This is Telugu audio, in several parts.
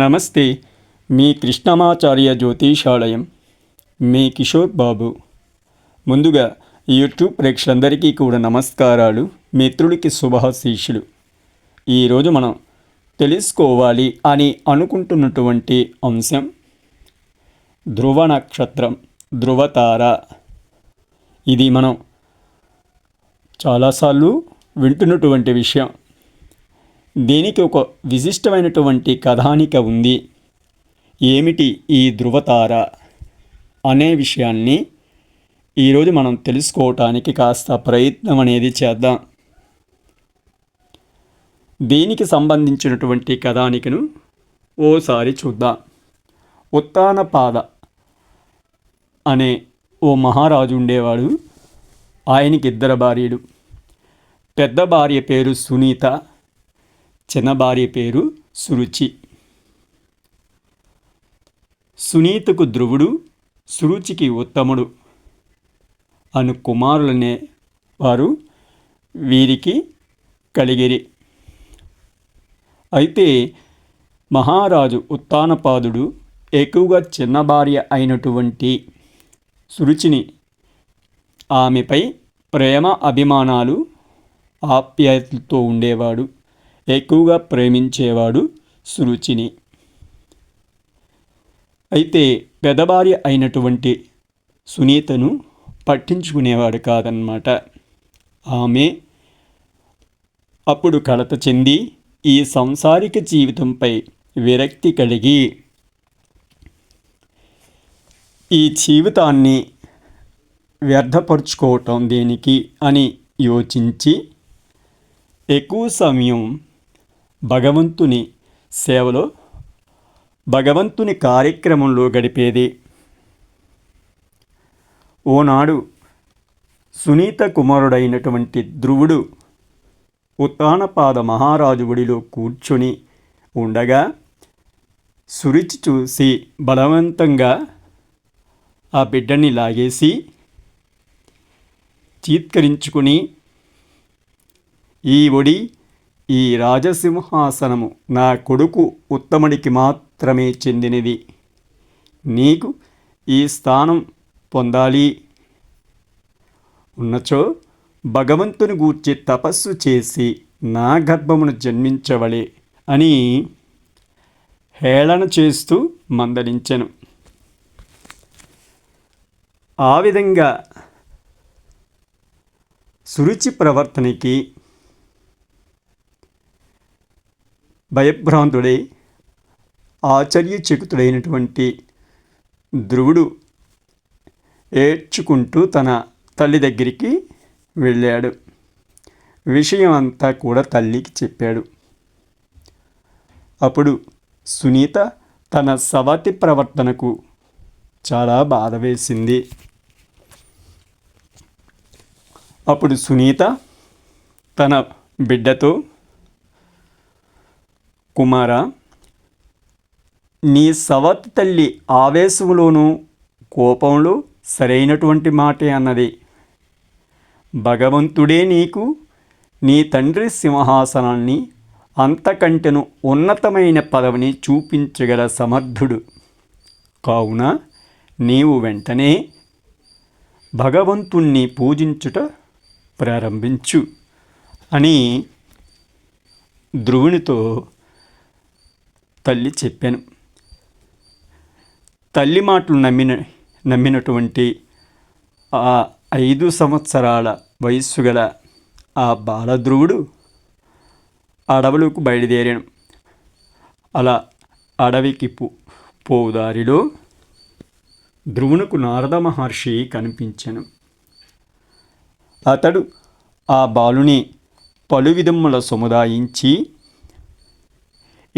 నమస్తే మీ కృష్ణమాచార్య జ్యోతిషాలయం మీ కిషోర్ బాబు. ముందుగా యూట్యూబ్ ప్రేక్షకులందరికీ కూడా నమస్కారాలు మిత్రుడికి శుభాశీషులు ఈరోజు మనం తెలుసుకోవాలి అని అనుకుంటున్నటువంటి అంశం ధ్రువ నక్షత్రం ధ్రువతార ఇది మనం చాలాసార్లు వింటున్నటువంటి విషయం. దీనికి ఒక విశిష్టమైనటువంటి కథానిక ఉంది. ఏమిటి ఈ ధృవతార? అనే విషయాన్ని ఈరోజు మనం తెలుసుకోవటానికి కాస్త ప్రయత్నం అనేది చేద్దాం. దీనికి సంబంధించినటువంటి కథానికను ఓసారి చూద్దాం. ఉత్తానపాద అనే ఓ మహారాజు ఉండేవాడు. ఆయనకి ఇద్దరు భార్యలు. పెద్ద భార్య పేరు సునీత. చిన్న భార్య పేరు సురుచి. సునీతకు ధ్రువుడు సురుచికి ఉత్తముడు అను కుమారులనే వారు వీరికి కలిగిరి. అయితే మహారాజు ఉత్తానపాదుడు ఎక్కువగా చిన్న భార్య అయినటువంటి సురుచిని ఆమెపై ప్రేమ అభిమానాలు ఆప్యాయతలతో ఉండేవాడు. ఎక్కువగా ప్రేమించేవాడు సురుచిని. అయితే పెదభార్య అయినటువంటి సునీతను పట్టించుకునేవాడు కాదన్నమాట. ఆమె అప్పుడు కలత చెంది ఈ సంసారిక జీవితంపై విరక్తి కలిగి ఈ జీవితాన్ని వ్యర్థపరుచుకోవటం దేనికి అని యోచించి ఎక్కువ సమయం భగవంతుని సేవలో భగవంతుని కార్యక్రమంలో గడిపేది. ఓనాడు సునీత కుమారుడైనటువంటి ధ్రువుడు ఉత్తానపాద మహారాజు ఒడిలో కూర్చొని ఉండగా సురిచి చూసి బలవంతంగా ఆ బిడ్డని లాగేసి చీత్కరించుకుని ఈ ఒడి ఈ రాజసింహాసనము నా కొడుకు ఉత్తముడికి మాత్రమే చెందినది. నీకు ఈ స్థానం పొందాలి. ఉన్నచో భగవంతుని గూర్చి తపస్సు చేసి నా గర్భమును జన్మించవలే అని హేళన చేస్తూ మందలించెను. ఆ విధంగా సురుచి ప్రవర్తనకి భయభ్రాంతుడై ఆశ్చర్యచకితుడైనటువంటి ధ్రువుడు ఏడ్చుకుంటూ తన తల్లి దగ్గరికి వెళ్ళాడు. విషయం అంతా కూడా తల్లికి చెప్పాడు. అప్పుడు సునీత తన సవతి ప్రవర్తనకు చాలా బాధ వేసింది. అప్పుడు సునీత తన బిడ్డతో కుమార నీ సవత్ తల్లి ఆవేశంలోనూ కోపంలో సరైనటువంటి మాటే అన్నది. భగవంతుడే నీకు నీ తండ్రి సింహాసనాన్ని అంతకంటెను ఉన్నతమైన పదవిని చూపించగల సమర్థుడు. కావున నీవు వెంటనే భగవంతుణ్ణి పూజించుట ప్రారంభించు అని ధ్రువునితో తల్లి చెప్పాను. తల్లి మాటలు నమ్మిన నమ్మినటువంటి ఆ ఐదు సంవత్సరాల వయస్సు గల ఆ బాలధ్రువుడు అడవులకు బయలుదేరాను. అలా అడవికి పో పోదారిలో ధ్రువునకు నారద మహర్షి కనిపించను. అతడు ఆ బాలుని పలు విధముల సముదాయించి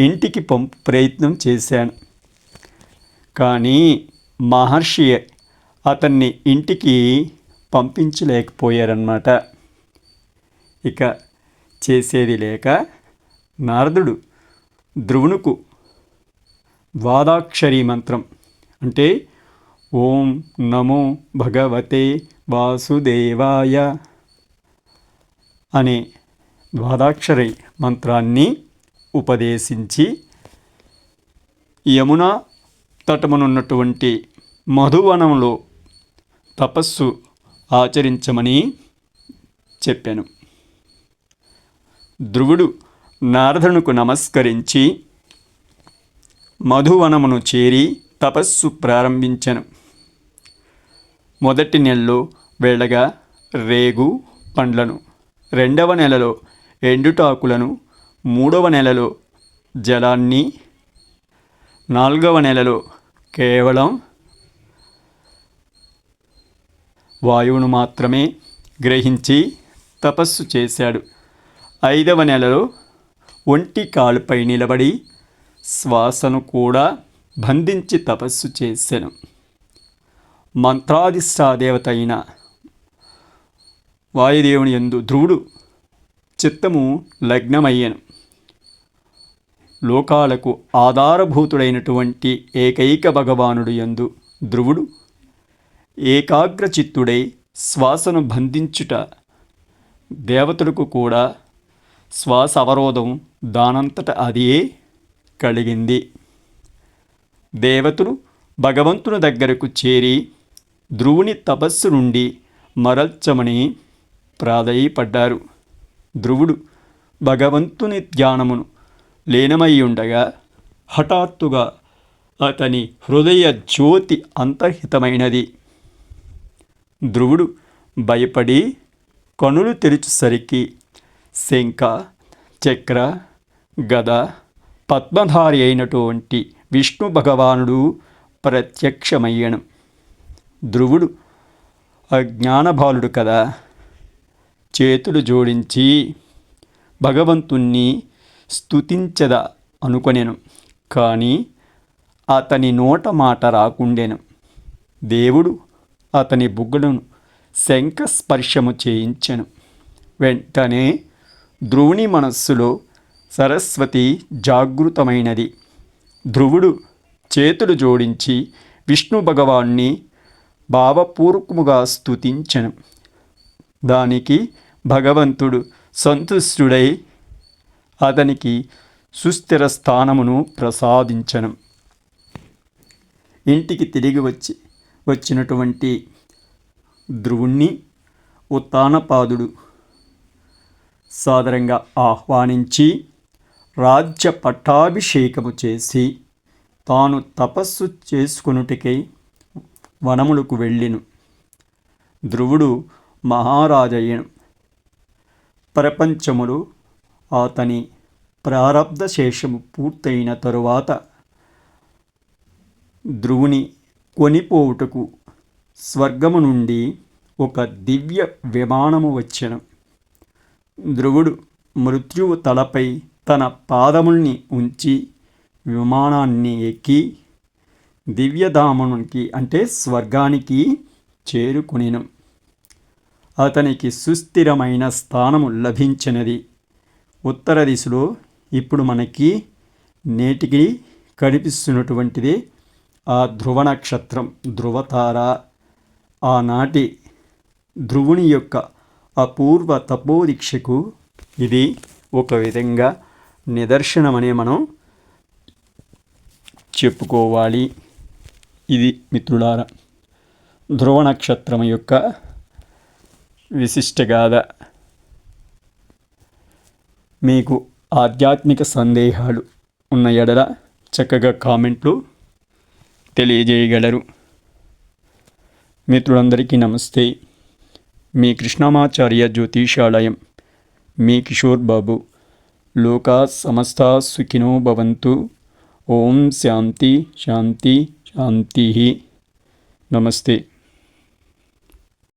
ఇంటికి పంపు ప్రయత్నం చేశాను. కానీ మహర్షి అతన్ని ఇంటికి పంపించలేకపోయారన్నమాట. ఇక చేసేది లేక నారదుడు ధ్రువునుకు ద్వాదాక్షరి మంత్రం అంటే ఓం నమో భగవతే వాసుదేవాయ అనే ద్వాదాక్షరి మంత్రాన్ని ఉపదేశించి యమున తటమునున్నటువంటి మధువనంలో తపస్సు ఆచరించమని చెప్పాను. ధ్రువుడు నారదునకు నమస్కరించి మధువనమును చేరి తపస్సు ప్రారంభించను. మొదటి నెలలో వెళ్ళగా రేగు పండ్లను. రెండవ నెలలో ఎండుటాకులను మూడవ నెలలో జలాన్ని నాలుగవ నెలలో కేవలం వాయువును మాత్రమే గ్రహించి తపస్సు చేశాడు. ఐదవ నెలలో ఒంటి కాలుపై నిలబడి శ్వాసను కూడా బంధించి తపస్సు చేశాను మంత్రాధిష్టాదేవత అయిన వాయుదేవుని ఎందు ధ్రువుడు చిత్తము లగ్నమయ్యాను. లోకాలకు ఆధారభూతుడైనటువంటి ఏకైక భగవానుడు ఎందు ధ్రువుడు. ఏకాగ్రచిత్తుడై శ్వాసను బంధించుట దేవతలకు కూడా శ్వాస అవరోధం దానంతట అదే కలిగింది. దేవతలు భగవంతుని దగ్గరకు చేరి ధ్రువుని తపస్సు నుండి మరల్చమని ప్రాధేయపడ్డారు. ధ్రువుడు భగవంతుని ధ్యానమును లీనమై ఉండగా హఠాత్తుగా అతని హృదయ జ్యోతి అంతర్హితమైనది. ధ్రువుడు భయపడి కనులు తెరిచేసరికి శంఖ చక్ర గద పద్మధారి అయినటువంటి విష్ణు భగవానుడు ప్రత్యక్షమయ్యను. ధ్రువుడు అజ్ఞానబాలుడు కదా. చేతులు జోడించి భగవంతుణ్ణి స్థుతించద అనుకొనెను. కానీ అతని నోట మాట రాకుండెను. దేవుడు అతని బుగ్గలను శంఖస్పర్శము చేయించాను. చేయించెను వెంటనే ధ్రువుని మనస్సులో సరస్వతి జాగృతమైనది. ధ్రువుడు చేతులు జోడించి విష్ణు భగవాన్ని భావపూర్వకముగా స్థుతించను దానికి భగవంతుడు సంతుష్టుడై అతనికి సుస్థిర స్థానమును ప్రసాదించను. ఇంటికి తిరిగి వచ్చి వచ్చినటువంటి ధ్రువుణ్ణి ఉత్తానపాదుడు సాదరంగా ఆహ్వానించి రాజ్య పట్టాభిషేకము చేసి తాను తపస్సు చేసుకునుటికై వనములకు వెళ్ళిను. ధ్రువుడు మహారాజయ్యను ప్రపంచములు అతని ప్రారంధ శేషము పూర్తయిన తరువాత ధ్రువుని కొనిపోవుటకు స్వర్గము నుండి ఒక దివ్య విమానము వచ్చెను. ధ్రువుడు మృత్యువు తలపై తన పాదముల్ని ఉంచి విమానాన్ని ఎక్కి దివ్యధామునికి అంటే స్వర్గానికి చేరుకునేను. అతనికి సుస్థిరమైన స్థానము లభించినది. ఉత్తర దిశలో ఇప్పుడు మనకి నేటికి కనిపిస్తున్నటువంటిది ఆ ధ్రువ నక్షత్రం ధ్రువతార. ఆనాటి ధ్రువుని యొక్క అపూర్వ తపోదీక్షకు ఇది ఒక విధంగా నిదర్శనమనే మనం చెప్పుకోవాలి. ఇది మిత్రులారా ధ్రువ నక్షత్రం యొక్క విశిష్టగాథ. మీకు ఆధ్యాత్మిక సందేహాలు ఉన్న ఎడల చక్కగా కామెంట్లు తెలియజేయగలరు. మిత్రులందరికీ నమస్తే. మీ కృష్ణమాచార్య జ్యోతిషాలయం మీ కిషోర్ బాబు లోకా సమస్త సుఖినో భవంతు. ఓం శాంతి శాంతి శాంతి. నమస్తే.